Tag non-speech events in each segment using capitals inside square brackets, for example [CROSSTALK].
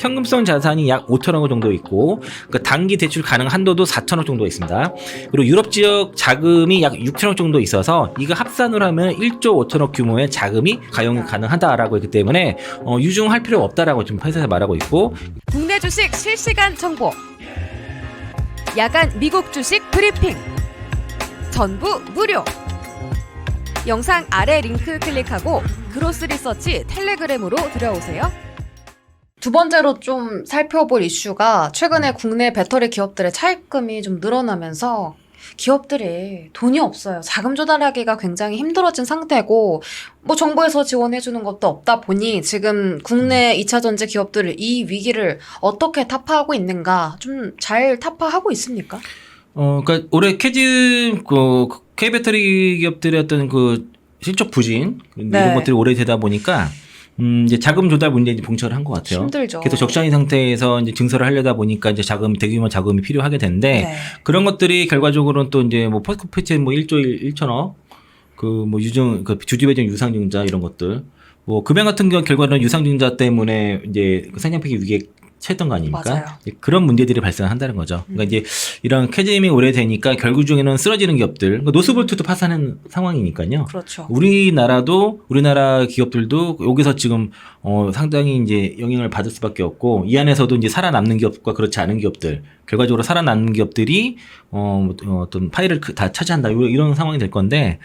현금성 자산이 약 5천억 원 정도 있고 그 단기 대출 가능 한도도 4천억 정도 있습니다. 그리고 유럽 지역 자금이 약 6천억 정도 있어서 이거 합산을 하면 1조 5천억 규모의 자금이 가용이 가능하다라고 했기 때문에 어, 유증할 필요 없다라고 지금 회사에서 말하고 있고 국내 주식 실시간 정보. 야간 미국 주식 브리핑. 전부 무료. 영상 아래 링크 클릭하고 그로스 리서치 텔레그램으로 들어오세요. 두 번째로 좀 살펴볼 이슈가 최근에 국내 배터리 기업들의 차입금이 좀 늘어나면서 기업들이 돈이 없어요. 자금 조달하기가 굉장히 힘들어진 상태고, 뭐 정부에서 지원해 주는 것도 없다 보니 지금 국내 2차 전지 기업들을 이 위기를 어떻게 타파하고 있는가 좀 잘 타파하고 있습니까? 어, 그러니까 올해 캐즈 그 K 배터리 기업들의 어떤 그 실적 부진 네. 이런 것들이 오래 되다 보니까 음, 이제 자금 조달 문제에 이제 봉착을 한 것 같아요. 힘들죠. 계속 적자인 상태에서 이제 증설을 하려다 보니까 이제 자금 대규모 자금이 필요하게 되는데 네. 그런 것들이 결과적으로는 또 이제 뭐 포스코피치 뭐 1조 1, 1천억 그 뭐 유증 그 주주배정 유상증자 이런 것들 뭐 금연 같은 경우 결과는 유상증자 때문에 이제 그 생산폐기 위기에 처했던 거 아닙니까? 그런 문제들이 발생한다는 거죠. 그러니까 이제 이런 캐제임이 오래되니까 결국 중에는 쓰러지는 기업들, 그러니까 노스볼트도 파산한 상황이니까요. 그렇죠. 우리나라도 우리나라 기업들도 여기서 지금 어 상당히 이제 영향을 받을 수밖에 없고 이 안에서도 이제 살아남는 기업과 그렇지 않은 기업들 결과적으로 살아남는 기업들이 어 어, 어떤 파일을 그- 다 차지한다 이런- 상황이 될 건데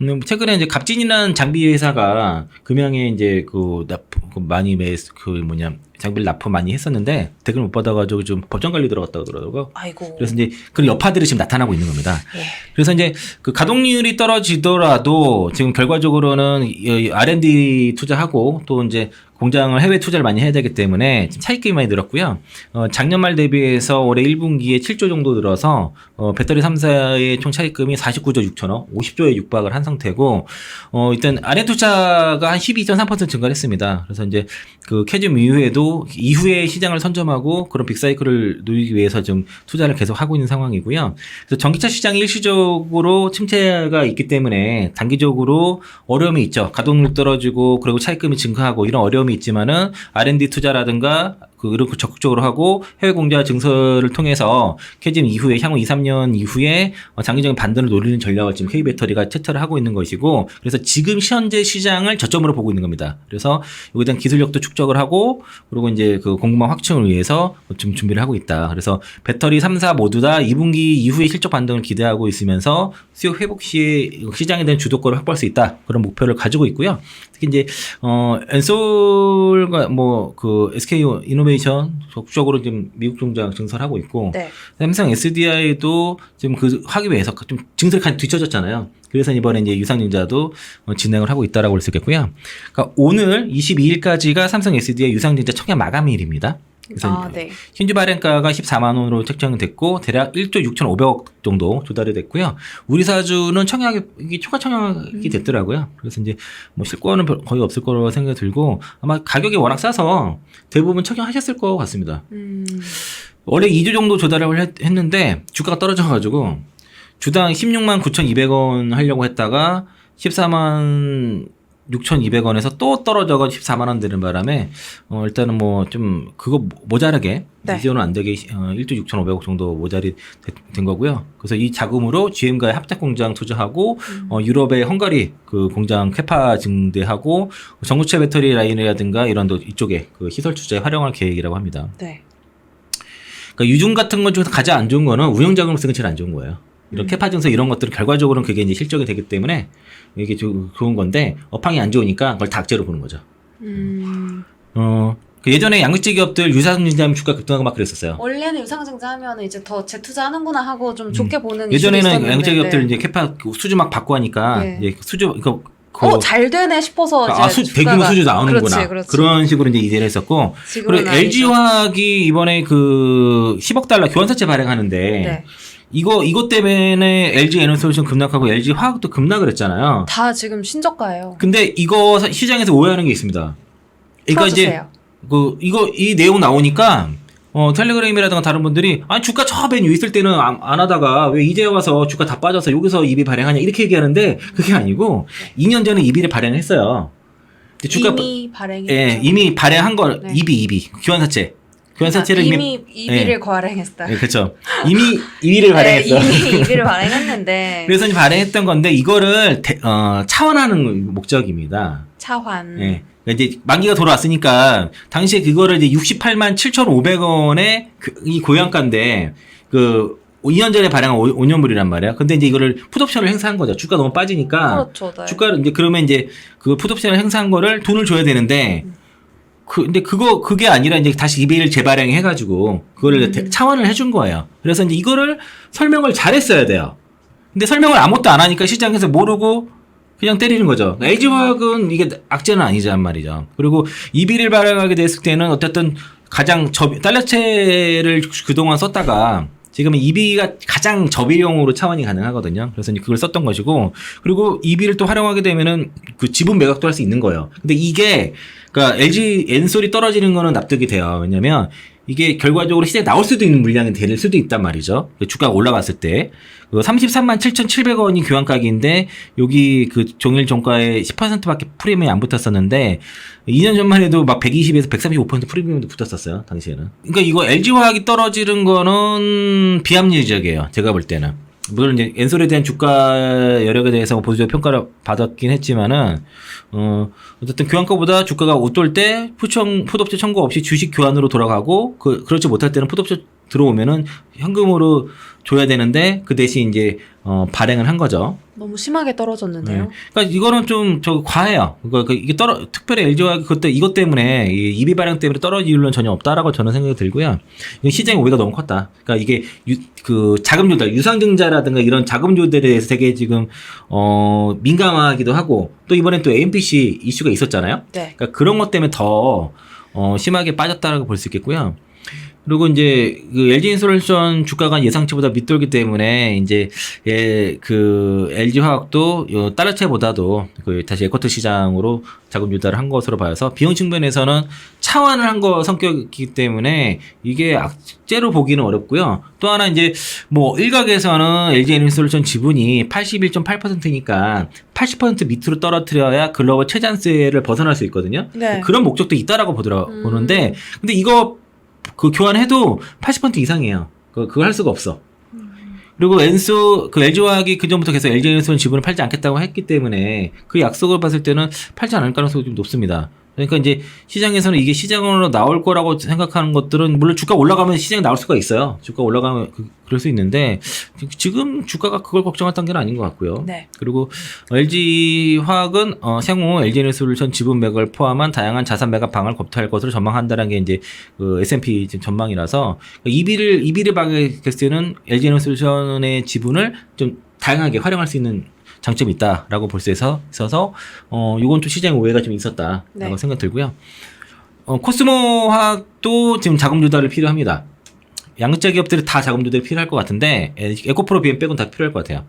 음, 최근에 이제 갑진이라는 장비 회사가 금양에 이제 그 납, 그 많이 매, 그 뭐냐 장비를 납품 많이 했었는데 대금을 못 받아가지고 좀 법정 관리 들어갔다고 그러더라고요. 아이고. 그래서 이제 그런 여파들이 지금 나타나고 있는 겁니다. 예. 그래서 이제 그 가동률이 떨어지더라도 지금 결과적으로는 이 R&D 투자하고 또 이제 공장을 해외 투자를 많이 해야 되기 때문에 차익금이 많이 늘었고요. 어, 작년 말 대비해서 올해 1분기에 7조 정도 늘어서 어, 배터리 3사의 총 차익금이 49조 6천억, 50조에 육박을 한 상태고 어, 일단 R&D 투자가 한 12.3% 증가했습니다. 그래서 이제 그 캐즘 이후에도 이후에 시장을 선점하고 그런 빅사이클을 누리기 위해서 좀 투자를 계속 하고 있는 상황이고요. 그래서 전기차 시장이 일시적으로 침체가 있기 때문에 단기적으로 어려움이 있죠. 가동률 떨어지고 그리고 차입금이 증가하고 이런 어려움이 있지만은 R&D 투자라든가 그 이런 거 적극적으로 하고 해외 공자 증설을 통해서 캐즘 이후에 향후 2, 3년 이후에 어, 장기적인 반등을 노리는 전략을 지금 K 배터리가 채택을 하고 있는 것이고 그래서 지금 현재 시장을 저점으로 보고 있는 겁니다. 그래서 여기에 대한 기술력도 축적을 하고 그리고 이제 그 공급망 확충을 위해서 지금 준비를 하고 있다. 그래서 배터리 3사 모두 다 2분기 이후에 실적 반등을 기대하고 있으면서 수요 회복 시에 시장에 대한 주도권을 확보할 수 있다. 그런 목표를 가지고 있고요. 특히 이제 어 엔솔과 뭐 그 SK 이노베 이션 적극적으로 지금 미국 종장 증설하고 있고 네. 삼성 SDI도 지금 그 하기 위해서 좀 증설이 간 뒤쳐졌잖아요. 그래서 이번에 이제 유상증자도 어, 진행을 하고 있다라고 볼 수 있겠고요. 그러니까 오늘 22일까지가 삼성 SDI 유상증자 청약 마감일입니다. 그래서 아, 네. 현지 발행가가 14만 원으로 책정됐고 대략 1조 6,500억 정도 조달이 됐고요. 우리 사주는 청약이 초과 청약이 됐더라고요. 그래서 이제 뭐 실권은 별- 거의 없을 거라고 생각이 들고 아마 가격이 워낙 싸서 대부분 청약하셨을 것 같습니다. 음. 원래 2조 정도 조달을 했- 했는데 주가가 떨어져가지고 주당 16만 9,200원 하려고 했다가 14만 6,200원에서 또 떨어져가 14만 원 되는 바람에 어 일단은 뭐 좀 그거 모자라게 네. 이제는 안 되게 어 1조 6,500억 정도 모자리 되- 된 거고요. 그래서 이 자금으로 GM과의 합작 공장 투자하고 어 유럽의 헝가리 그 공장 캐파 증대하고 전구체 배터리 라인이라든가 이런 도 이쪽에 그 시설 투자에 활용할 계획이라고 합니다. 네. 그러니까 유중 같은 것 중에서 가장 안 좋은 거는 운영 자금으로서는 제일 안 좋은 거예요. 이런 음. 캐파 증서 이런 것들은 결과적으로는 그게 이제 실적이 되기 때문에 이게 조- 좋은 건데 업황이 안 좋으니까 그걸 다 악재로 보는 거죠. 음. 어, 그 예전에 양극재 기업들 유상증자하면 주가 급등하고 막 그랬었어요. 원래는 유상증자 하면 이제 더 재투자하는구나 하고 좀 좋게 보는 음. 예전에는 이슈도 있었는데, 양극재 기업들 네. 이제 캐파 그 수주 막 받고 하니까 네. 이제 수주 이거 그 어, 잘 되네 싶어서 이제 아, 수, 대규모 수주 나오는구나. 그렇지, 그렇지. 그런 식으로 이제 이해를 했었고. 그리고 아니죠. LG화학이 이번에 그 10억 달러 교환사채 발행하는데 네. 이거 이것 때문에 LG 에너솔루션 급락하고 LG 화학도 급락을 했잖아요. 다 지금 신저가예요. 근데 이거 사- 시장에서 오해하는 게 있습니다. 그러니까 이제 풀어주세요. 그 이거 이 내용 나오니까 어 텔레그램이라든가 다른 분들이 아니 주가 처음에 있을 때는 안, 안 하다가 왜 이제 와서 주가 다 빠져서 여기서 이비 발행하냐 이렇게 얘기하는데 그게 아니고 2년 전에 이비를 발행했어요. 근데 주가 이미 발행이 예, 이미 발행한 거 네. 이비 이비 교환사채 교환 사채를 이미, 이미 이비를 네. 네, 그렇죠. 이미 이비를 [LAUGHS] 발행했어. 네, 이미 이비를 발행했는데 [LAUGHS] 그래서 이제 발행했던 건데 이거를 대- 어, 차원하는 목적입니다. 차환. 예. 그러니까 이제 만기가 돌아왔으니까 당시에 그거를 이제 68만 7,500원에 그, 이 고양가인데 그 2년 전에 발행한 5, 년물이란 말이야. 근데 이제 이거를 풋옵션을 행사한 거죠. 주가 너무 빠지니까 그렇죠. 네. 주가를 이제 그러면 이제 그 풋옵션을 행사한 거를 돈을 줘야 되는데 그 근데 그거 그게 아니라 이제 다시 이베이를 재발행해 가지고 그거를 대- 차원을 해준 거예요. 그래서 이제 이거를 설명을 잘했어야 돼요. 근데 설명을 아무것도 안 하니까 시장에서 모르고 그냥 때리는 거죠. LG화학은 이게 악재는 아니란 말이죠. 그리고 이비를 발행하게 됐을 때는 어쨌든 가장 저 달러채를 그동안 썼다가 지금은 이비가 가장 저비용으로 차원이 가능하거든요. 그래서 이제 그걸 썼던 것이고 그리고 이비를 또 활용하게 되면은 그 지분 매각도 할 수 있는 거예요. 근데 이게 그러니까 LG 엔솔이 떨어지는 거는 납득이 돼요. 왜냐면 이게 결과적으로 시장에 나올 수도 있는 물량이 될 수도 있단 말이죠. 그 주가가 올라갔을 때. 그 33만 7,700원이 교환가격인데 여기 그 종일 종가에 10%밖에 프리미엄이 안 붙었었는데 2년 전만 해도 막 120에서 135% 프리미엄도 붙었었어요. 당시에는. 그러니까 이거 LG화학이 떨어지는 거는 비합리적이에요. 제가 볼 때는. 물론 이제 엔솔에 대한 주가 여력에 대해서 뭐 보수적 평가를 받았긴 했지만은 어 어쨌든 교환가보다 주가가 웃돌 때 푸청 풋옵션 청구 없이 주식 교환으로 돌아가고 그 그렇지 못할 때는 풋옵션 들어오면은 현금으로 줘야 되는데 그 대신 이제 어 발행을 한 거죠. 너무 심하게 떨어졌는데요. 네. 그러니까 이거는 좀 저 과해요. 그러니까 이게 떨어 특별히 LG화 그때 이것 때문에 이 이비 발행 때문에 떨어질 이유는 전혀 없다라고 저는 생각이 들고요. 시장의 오해가 너무 컸다. 그러니까 이게 유, 그 자금 조달, 유상증자라든가 이런 자금 조달에 대해서 되게 지금 어 민감하기도 하고 또 이번에 또 AMPC 이슈가 있었잖아요. 네. 그러니까 그런 것 때문에 더 어, 심하게 빠졌다라고 볼 수 있겠고요. 그리고 이제 그 LG 인솔루션 주가가 예상치보다 밑돌기 때문에 이제 예 그 LG 화학도 요 달러채보다도 그 다시 에쿼트 시장으로 자금 유달을 한 것으로 봐서 비용 측면에서는 차환을 한 거 성격이기 때문에 이게 악재로 보기는 어렵고요. 또 하나 이제 뭐 일각에서는 LG 인솔루션 지분이 81.8%니까 80% 밑으로 떨어뜨려야 글로벌 최장세를 벗어날 수 있거든요. 네. 그런 목적도 있다라고 보더라 음. 보는데 근데 이거 그 교환해도 80% 이상이에요. 그 그걸 할 수가 없어. 그리고 엔소 그 LG화학이 그 전부터 계속 LG 엔소는 지분을 팔지 않겠다고 했기 때문에 그 약속을 봤을 때는 팔지 않을 가능성이 좀 높습니다. 그러니까 이제 시장에서는 이게 시장으로 나올 거라고 생각하는 것들은 물론 주가 올라가면 시장에 나올 수가 있어요. 주가 올라가면 그, 럴수 있는데 지금 주가가 그걸 걱정할 단계는 아닌 것 같고요. 네. 그리고 LG 화학은 어, 향후 LG 에너솔루션 지분 매각을 포함한 다양한 자산 매각 방안을 검토할 것으로 전망한다는 게 이제 그 S&P 전망이라서 이비를 이비를 방했을 때는 LG 에너솔루션의 지분을 좀 다양하게 활용할 수 있는 장점이 있다라고 볼 수 있어서 어 이건 좀 시장 오해가 좀 있었다라고 네. 생각 들고요. 어 코스모 화학도 지금 자금 조달이 필요합니다. 양극재 기업들이 다 자금 조달이 필요할 것 같은데 에- 에코프로 비엠 빼고는 다 필요할 것 같아요.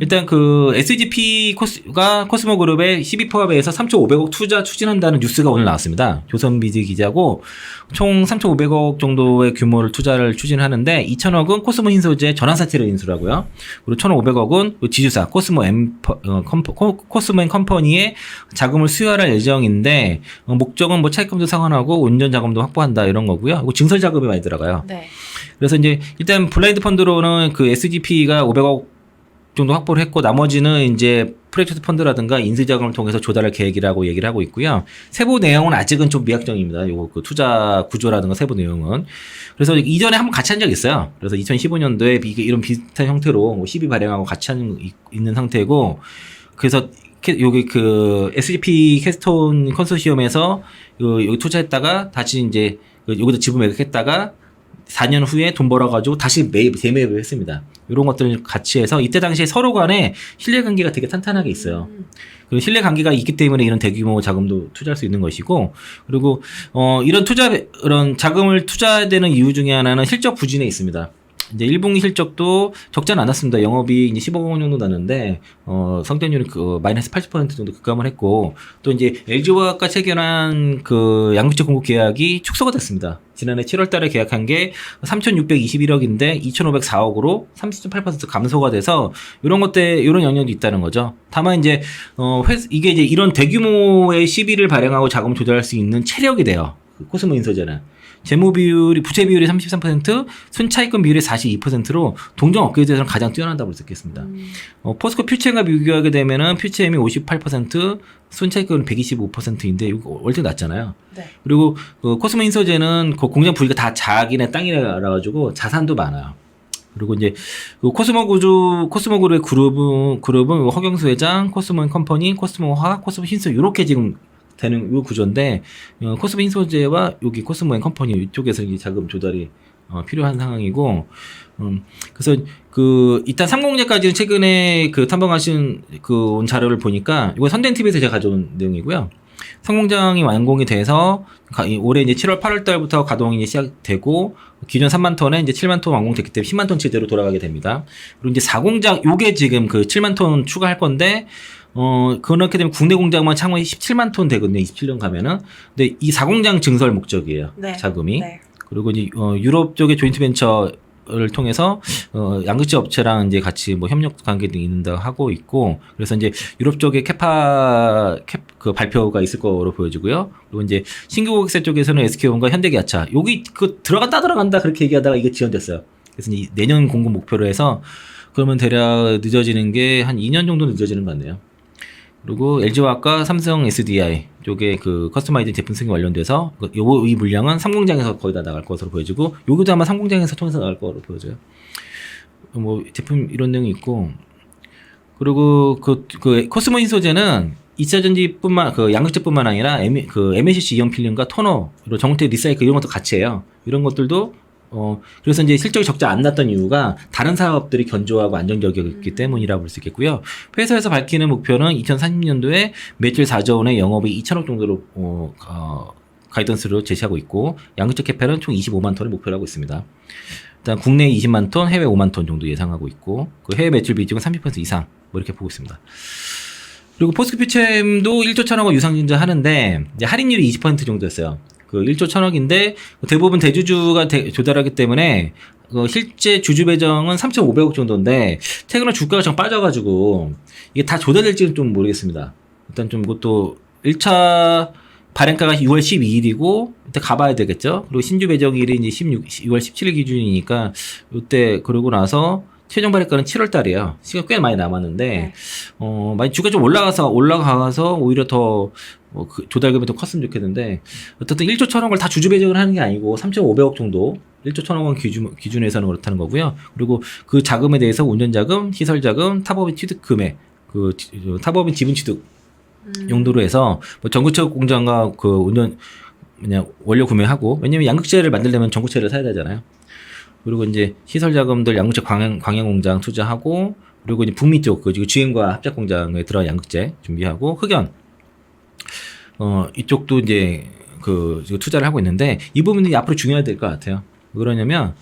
일단 그 SGP 코스가 코스모 그룹의 12포함에서 3,500억 투자 추진한다는 뉴스가 오늘 나왔습니다. 조선비즈 기자고 총 3,500억 정도의 규모를 투자를 추진하는데 2,000억은 코스모 흰소재 전환사채를 인수라고요. 그리고 1,500억은 지주사 코스모 엠 어, 코- 코스모 앤 컴퍼니의 자금을 수여할 예정인데 어, 목적은 뭐 차입금도 상환하고 운전 자금도 확보한다 이런 거고요. 그리고 증설 자금이 많이 들어가요. 네. 그래서 이제 일단 블라인드 펀드로는 그 SGP가 500억 정도 확보를 했고 나머지는 이제 프로젝트 펀드라든가 인수 자금을 통해서 조달할 계획이라고 얘기를 하고 있고요. 세부 내용은 아직은 좀 미확정입니다. 요거 그 투자 구조라든가 세부 내용은. 그래서 이전에 한번 같이 한 적이 있어요. 그래서 2015년도에 이런 비슷한 형태로 뭐 CB 발행하고 같이 있- 있는 상태고 그래서 캐- 여기 그 SGP 캐스톤 컨소시엄에서 요- 여기 투자했다가 다시 이제 그 여기다 지분 매각했다가 4년 후에 돈 벌어가지고 다시 매입, 재매입을 했습니다. 이런 것들을 같이 해서 이때 당시에 서로 간에 신뢰 관계가 되게 탄탄하게 있어요. 음. 그 신뢰 관계가 있기 때문에 이런 대규모 자금도 투자할 수 있는 것이고 그리고 어 이런 투자 이런 자금을 투자해야 되는 이유 중에 하나는 실적 부진에 있습니다. 이제 1분기 실적도 적지는 않았습니다. 영업이 이제 15억 원 정도 났는데 어 성장률이 그 마이너스 80% 정도 급감을 했고 또 이제 LG화학과 체결한 그 양극재 공급 계약이 축소가 됐습니다. 지난해 7월 달에 계약한 게 3,621억인데 2,504억으로 30.8% 감소가 돼서 이런 것들 이런 영향도 있다는 거죠. 다만 이제 어 회, 이게 이제 이런 대규모의 시비를 발행하고 자금 조달할 수 있는 체력이 돼요. 그 코스모 인소재는. 재무 비율이 부채 비율이 33%, 순차익금 비율이 42%로 동종 업계에서는 가장 뛰어난다고 볼 수 있겠습니다. 음. 어, 포스코 퓨체엠과 비교하게 되면은 퓨체엠이 58%, 순차익금은 125%인데 이거 월등 낮잖아요. 네. 그리고 그 코스모 인서제는 그 공장 부위가 다 자기네 땅이라 가지고 자산도 많아요. 그리고 이제 그 코스모 구조 코스모 그룹의 그룹은 그룹은 허경수 회장, 코스모 컴퍼니, 코스모 화학, 코스모 힌소 이렇게 지금 되는 이 구조인데 어, 코스모 힌소제와 여기 코스모 컴퍼니 이쪽에서 이 자금 조달이 어, 필요한 상황이고 음, 그래서 그 일단 삼공제까지는 최근에 그 탐방하신 그 온 자료를 보니까 이거 선댄 TV에서 제가 가져온 내용이고요. 성공장이 완공이 돼서 올해 이제 7월 8월 달부터 가동이 시작되고 기존 3만 톤에 이제 7만 톤 완공됐기 때문에 10만 톤 체제로 돌아가게 됩니다. 그리고 이제 4공장 요게 지금 그 7만 톤 추가할 건데 어 그렇게 되면 국내 공장만 창원이 17만 톤 되거든요. 27년 가면은. 근데 이 4공장 증설 목적이에요. 네. 자금이. 네. 그리고 이제 어, 유럽 쪽의 조인트 벤처 를 통해서 어, 양극재 업체랑 이제 같이 뭐 협력 관계 등이 있는다 하고 있고 그래서 이제 유럽 쪽에 캐파 캡그 발표가 있을 거로 보여지고요. 그리고 이제 신규 고객사 쪽에서는 SK온과 현대기아차 여기 그 들어간다 들어간다 그렇게 얘기하다가 이게 지연됐어요. 그래서 이제 내년 공급 목표로 해서 그러면 대략 늦어지는 게 한 2년 정도 늦어지는 것 같네요. 그리고 LG화학과 삼성 SDI 쪽에 그 커스터마이즈 제품 승인 완료돼서 그 요거 이 물량은 삼공장에서 거의 다 나갈 것으로 보여지고 여기도 아마 삼공장에서 통해서 나갈 거로 보여져요. 뭐 제품 이런 내용이 있고 그리고 그, 그 코스모 인소제는 2차 전지뿐만 그 양극재뿐만 아니라 M, 그 MLCC 이온 필름과 토너 그리고 정태 리사이클 이런 것도 같이 해요. 이런 것들도 어 그래서 이제 실적이 적자 안 났던 이유가 다른 사업들이 견조하고 안정적이었기 때문이라 볼수 있겠고요. 회사에서 밝히는 목표는 2030년도에 매출 4조 원의 영업이 2천억 정도로 어, 어, 가이던스로 제시하고 있고 양극재 캐팔은 총 25만 톤을 목표로 하고 있습니다. 일단 국내 20만 톤, 해외 5만 톤 정도 예상하고 있고 그 해외 매출 비중은 30% 이상 뭐 이렇게 보고 있습니다. 그리고 포스코퓨체엠도 1조 천억을 유상증자 하는데 이제 할인율이 20% 정도였어요. 그 1조 천억인데 대부분 대주주가 대- 조달하기 때문에 그 실제 주주 배정은 3,500억 정도인데 최근에 주가가 좀 빠져가지고 이게 다 조달될지는 좀 모르겠습니다. 일단 좀 이것도 1차 발행가가 6월 12일이고 일단 가봐야 되겠죠. 그리고 신주 배정일이 이제 16, 6월 17일 기준이니까 이때 그러고 나서 최종 발행가는 7월 달이에요. 시간 꽤 많이 남았는데 네. 어 많이 주가 좀 올라가서 올라가서 오히려 더 어, 그 조달금이 더 컸으면 좋겠는데 어쨌든 1조 천억을 다 주주 배정을 하는 게 아니고 3,500억 정도 1조 천억 원 기준 기준에서는 그렇다는 거고요. 그리고 그 자금에 대해서 운전 자금, 시설 자금, 타법인 취득 금액, 그 지- 어, 타법인 지분 취득 음. 용도로 해서 뭐 전구체 공장과 그 운전 그냥 원료 구매하고 왜냐면 양극재를 만들려면 전구체를 사야 되잖아요. 그리고 이제 시설 자금들 양극재 광양 광양 공장 투자하고 그리고 이제 북미 쪽그 GM과 합작 공장에 들어간 양극재 준비하고 흑연 어 이쪽도 이제 그 투자를 하고 있는데 이 부분이 앞으로 중요해야 될 것 같아요. 왜 그러냐면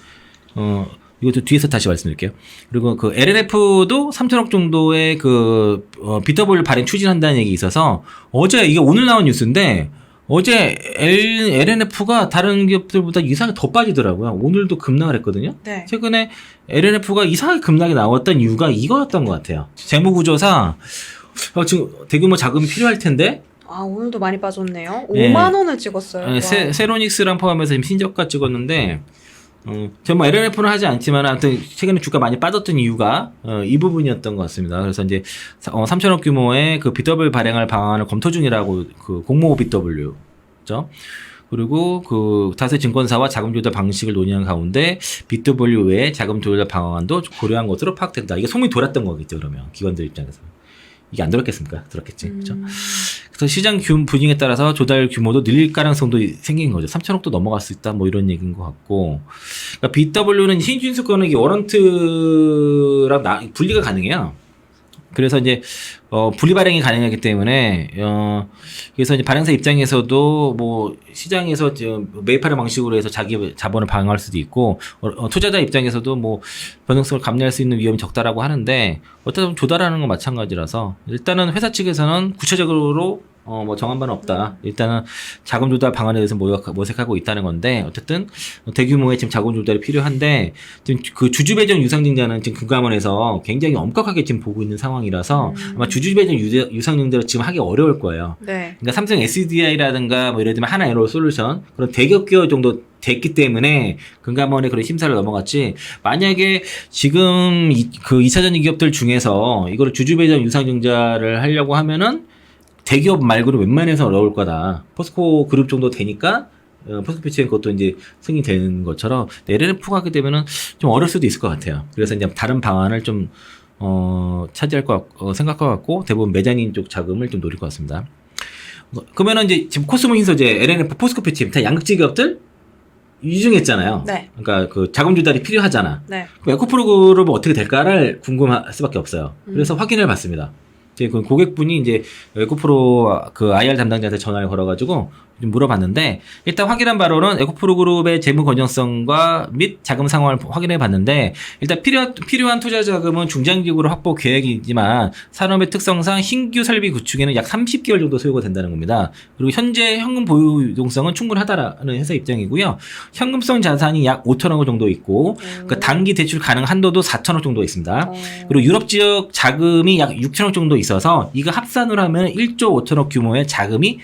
어 이것도 뒤에서 다시 말씀드릴게요. 그리고 그 LNF도 3천억 정도의 그 어, BW 발행 추진한다는 얘기 있어서 어제 이게 오늘 나온 뉴스인데 어제 L, LNF가 다른 기업들보다 이상하게 더 빠지더라고요. 오늘도 급락을 했거든요. 네. 최근에 LNF가 이상하게 급락이 나왔던 이유가 이거였던 것 같아요. 재무 구조상 어, 지금 대규모 자금이 필요할 텐데 아 오늘도 많이 빠졌네요. 네. 5만 원을 찍었어요. 네, 와. 세, 세로닉스랑 포함해서 지금 신저가 찍었는데 어, 저뭐 LNF는 하지 않지만 아무튼 최근에 주가 많이 빠졌던 이유가 어, 이 부분이었던 것 같습니다. 그래서 이제 사- 어, 3천억 규모의 그 BW 발행할 방안을 검토 중이라고 그 공모 BW죠. 그리고 그 타세 증권사와 자금 조달 방식을 논의한 가운데 BW 외에 자금 조달 방안도 고려한 것으로 파악된다. 이게 소문이 돌았던 거겠죠. 그러면 기관들 입장에서 이게 안 돌았겠습니까? 들었겠지. 그렇죠? 음. 그래서 시장 규 분위기에 따라서 조달 규모도 늘릴 가능성도 생긴 거죠. 3천억도 넘어갈 수 있다. 뭐 이런 얘기인 것 같고. 그러니까 BW는 신준수 거는 이 워런트랑 나- 분리가 가능해요. 그래서 이제 어 분리 발행이 가능하기 때문에 어 그래서 이제 발행사 입장에서도 뭐 시장에서 저 매입하는 방식으로 해서 자기 자본을 방어할 수도 있고 어, 어, 투자자 입장에서도 뭐 변동성을 감내할 수 있는 위험이 적다라고 하는데 어쨌든 조달하는 건 마찬가지라서 일단은 회사 측에서는 구체적으로 어, 뭐 정한 바는 없다. 일단은 자금 조달 방안에 대해서 모색- 모색하고 있다는 건데 어쨌든 대규모의 지금 자금 조달이 필요한데 지금 그 주주 배정 유상증자는 지금 금감원에서 굉장히 엄격하게 지금 보고 있는 상황이라서 음. 아마 주주 배정 유- 유상증자를 지금 하기 어려울 거예요. 네. 그러니까 삼성 SDI라든가 뭐 예를 들면 하나 에로 솔루션 그런 대기업 기업 정도 됐기 때문에 금감원의 그런 심사를 넘어갔지 만약에 지금 이, 그 2차 전지 기업들 중에서 이거를 주주 배정 유상증자를 하려고 하면은 대기업 말고는 웬만해서 어려울 거다. 포스코 그룹 정도 되니까 어, 포스코 피치엔 것도 이제 승인되는 것처럼 LNF가 하게 되면은 좀 어려울 수도 있을 것 같아요. 그래서 이제 다른 방안을 좀 어, 차지할 것 같- 어, 생각할 것 같고 대부분 매장인 쪽 자금을 좀 노릴 것 같습니다. 어, 그러면은 이제 지금 코스모 흰소재, LNF, 포스코 피치엔 다 양극재 기업들 유증했잖아요. 네. 그러니까 그 자금 조달이 필요하잖아. 네. 에코프로 그룹은 어떻게 될까를 궁금할 수밖에 없어요. 그래서 음. 확인을 받습니다. 이제 그 고객분이 이제 에코프로 그 IR 담당자한테 전화를 걸어가지고 좀 물어봤는데 일단 확인한 바로는 에코프로 그룹의 재무 건전성과 및 자금 상황을 확인해 봤는데 일단 필요, 필요한 투자 자금은 중장기적으로 확보 계획이지만 산업의 특성상 신규 설비 구축에는 약 30개월 정도 소요가 된다는 겁니다. 그리고 현재 현금 보유 유동성은 충분하다라는 회사 입장이고요. 현금성 자산이 약 5천억 원 정도 있고 그 단기 대출 가능 한도도 4천억 정도 있습니다. 어. 그리고 유럽 지역 자금이 약 6천억 정도 있어서 이거 합산으로 하면 1조 5천억 규모의 자금이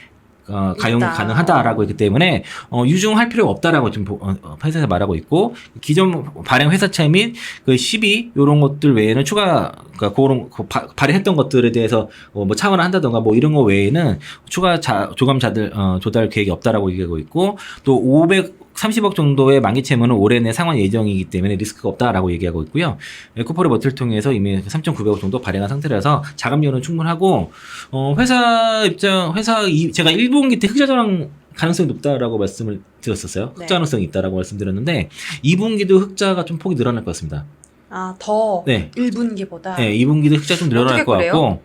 어, 가용 있다. 가능하다라고 했기 때문에 어, 유증할 필요가 없다라고 지금 보- 어, 어, 회사에서 말하고 있고 기존 발행 회사채 및그 시비 이런 것들 외에는 추가 그러니까 그런 그 바- 발행했던 것들에 대해서 어, 뭐 차원을 한다던가 뭐 이런 거 외에는 추가 자, 조감자들 어, 조달 계획이 없다라고 얘기하고 있고 또 530억 정도의 만기 채무는 올해 내 상환 예정이기 때문에 리스크가 없다라고 얘기하고 있고요. 에코폴의 머티를 통해서 이미 3,900억 정도 발행한 상태라서 자금률은 충분하고 어, 회사 입장 회사 이, 제가 1분기 때 흑자 전환 가능성이 높다라고 말씀을 드렸었어요. 네. 흑자 가능성이 있다라고 말씀드렸는데 2분기도 흑자가 좀 폭이 늘어날 것 같습니다. 아, 더 네. 1분기보다. 네, 2분기도 흑자 좀 늘어날 것 그래요? 같고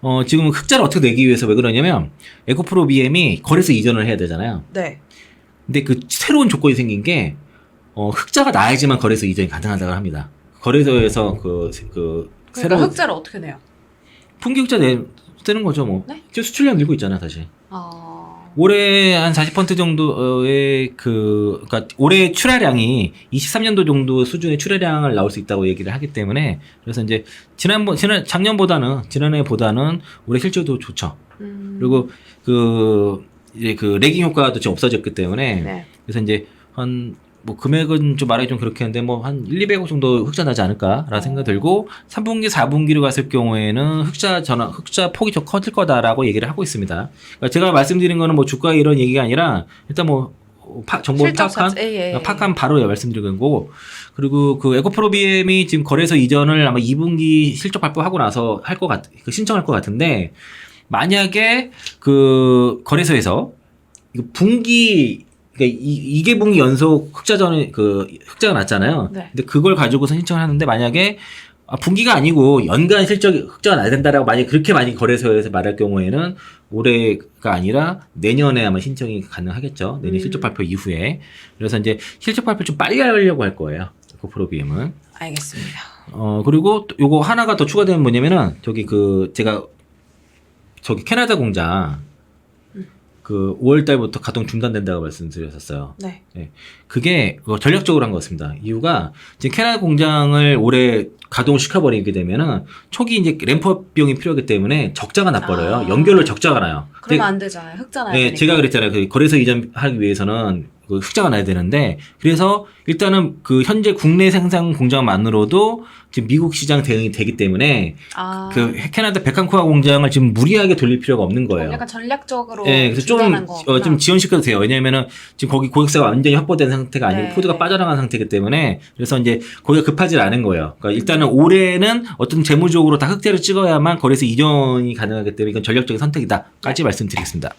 어, 지금 흑자를 어떻게 내기 위해서 왜 그러냐면 에코프로 BM이 거래소 이전을 해야 되잖아요. 네. 근데 그 새로운 조건이 생긴 게 어, 흑자가 나야지만 거래소 이전이 가능하다고 합니다. 거래소에서 그, 그 그러니까 새로운 흑자를 어떻게 내요? 풍기 흑자 내, 뜨는 거죠 뭐. 네? 지금 수출량 늘고 있잖아 다시. 아. 올해 한 40% 정도의 그, 그러니까 올해 출하량이 23년도 정도 수준의 출하량을 나올 수 있다고 얘기를 하기 때문에 그래서 이제 지난번 지난 작년보다는 지난해보다는 올해 실적도 좋죠. 음. 그리고 그 이제 그 레깅 효과도 좀 없어졌기 때문에 네. 그래서 이제 한 뭐 금액은 좀 말하기 좀 그렇게 한데 뭐 한 1, 200억 정도 흑자 나지 않을까라는 생각 들고 3분기, 4분기로 갔을 경우에는 흑자 전환, 흑자 폭이 좀 커질 거다라고 얘기를 하고 있습니다. 그러니까 제가 말씀드린 거는 뭐 주가 이런 얘기가 아니라 일단 뭐 파, 정보 실적 파악한 예, 예. 파악한 바로 말씀드리는 거고 그리고 그 에코프로 BM이 지금 거래소 이전을 아마 2분기 실적 발표하고 나서 할 것 같, 그 신청할 것 같은데 만약에 그 거래소에서 이거 분기 그러니까 이, 2개 분기 연속 흑자 전에 그 흑자가 났잖아요. 네. 근데 그걸 가지고서 신청을 하는데 만약에 아, 분기가 아니고 연간 실적이 흑자가 나야 된다라고 만약 그렇게 많이 거래소에서 말할 경우에는 올해가 아니라 내년에 아마 신청이 가능하겠죠. 내년 음. 실적 발표 이후에. 그래서 이제 실적 발표 좀 빨리 하려고 할 거예요. 고프로 BM은. 알겠습니다. 어, 그리고 또 요거 하나가 더 추가되면 뭐냐면은 저기 그 제가 저기 캐나다 공장 음. 그 5월 달부터 가동 중단된다고 말씀드렸었어요. 네. 그게 그거 전략적으로 한 것 같습니다. 이유가 지금 캐나다 공장을 올해 가동을 시켜 버리게 되면은 초기 이제 램프업 비용이 필요하기 때문에 적자가 나버려요. 아. 연결로 적자가 나요. 그러면 안 되잖아요. 흑자 나야 네, 되니까. 제가 그랬잖아요. 그 거래소 이전하기 위해서는 그 흑자가 나야 되는데 그래서 일단은 그 현재 국내 생산 공장만으로도 지금 미국 시장 대응이 되기 때문에 아. 그 캐나다 백한코아 공장을 지금 무리하게 돌릴 필요가 없는 거예요. 약간 전략적으로 네, 그래서 좀, 중단한 어. 좀 지연시켜도 돼요. 왜냐면은 지금 거기 고객사가 완전히 확보된 상태가 아니고 네. 포드가 빠져나간 상태이기 때문에 그래서 이제 거기가 급하지 않은 거예요. 그러니까 일단은 올해는 어떤 재무적으로 다 흑자를 찍어야만 거래소 이전이 가능하기 때문에 이건 전략적인 선택이다까지 말씀드리겠습니다.